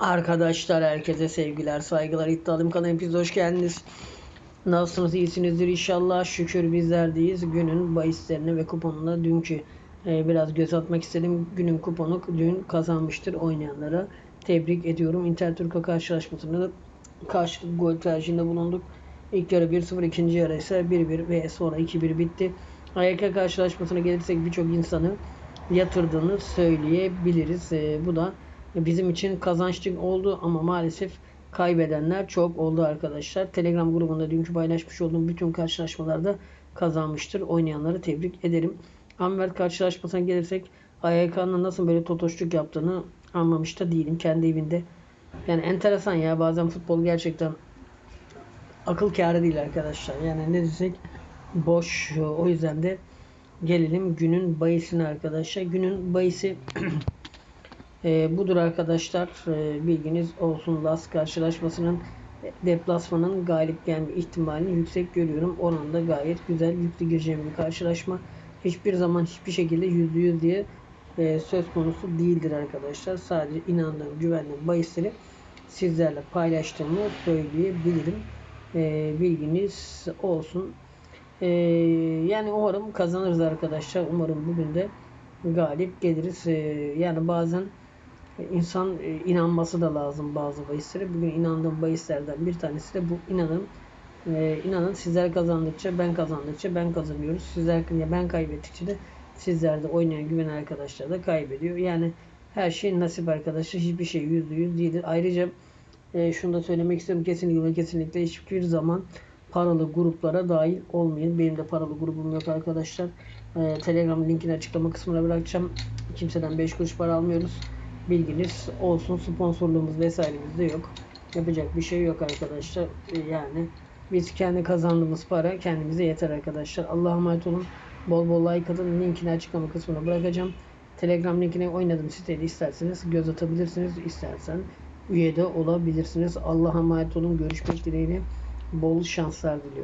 Arkadaşlar herkese sevgiler, saygılar. İddialım kanalım hepiniz hoş geldiniz. Nasılsınız? iyisinizdir inşallah. Şükür bizlerdeyiz. Günün bahislerini ve kuponuna dünkü e, biraz göz atmak istedim. Günün kuponu dün kazanmıştır oynayanlara. Tebrik ediyorum. Interturka karşılaşmasında da karşılıklı gol tercihinde bulunduk. İlk yarı 1-0, ikinci yarı ise 1-1 ve sonra 2-1 bitti. AYK karşılaşmasına gelirsek birçok insanı yatırdığını söyleyebiliriz. E, bu da bizim için kazançlı oldu ama maalesef kaybedenler çok oldu arkadaşlar. Telegram grubunda dünkü paylaşmış olduğum bütün karşılaşmalarda kazanmıştır. Oynayanları tebrik ederim. Amver karşılaşmasına gelirsek AYK'nın nasıl böyle totoşluk yaptığını anlamış da değilim. Kendi evinde. Yani enteresan ya bazen futbol gerçekten akıl kârı değil arkadaşlar. Yani ne desek boş. O yüzden de gelelim günün bayisine arkadaşlar. Günün bayisi E, budur arkadaşlar. E, bilginiz olsun. Las karşılaşmasının deplasmanın galip gelme ihtimalini yüksek görüyorum. Oranında gayet güzel yüklü gireceğim bir karşılaşma. Hiçbir zaman hiçbir şekilde %100 diye e, söz konusu değildir arkadaşlar. Sadece inandığım, güvendiğim bahisleri sizlerle paylaştığımı söyleyebilirim. E, bilginiz olsun. E, yani umarım kazanırız arkadaşlar. Umarım bugün de galip geliriz. E, yani bazen insan e, inanması da lazım bazı bahislere. Bugün inandığım bahislerden bir tanesi de bu inanın. E, inanın sizler kazandıkça ben kazandıkça ben kazanıyoruz. Sizler ben kaybettikçe de sizler de oynayan güven arkadaşlar da kaybediyor. Yani her şey nasip arkadaşlar. Hiçbir şey yüzde yüz değildir. Ayrıca e, şunu da söylemek istiyorum. Kesinlikle kesinlikle hiçbir zaman paralı gruplara dahil olmayın. Benim de paralı grubum yok arkadaşlar. E, Telegram linkini açıklama kısmına bırakacağım. Kimseden 5 kuruş para almıyoruz bilginiz olsun. Sponsorluğumuz vesairemiz de yok. Yapacak bir şey yok arkadaşlar. Yani biz kendi kazandığımız para kendimize yeter arkadaşlar. Allah'a emanet olun. Bol bol like atın. Linkini açıklama kısmına bırakacağım. Telegram linkine oynadım sitede isterseniz göz atabilirsiniz. İstersen üye de olabilirsiniz. Allah'a emanet olun. Görüşmek dileğiyle. Bol şanslar diliyorum.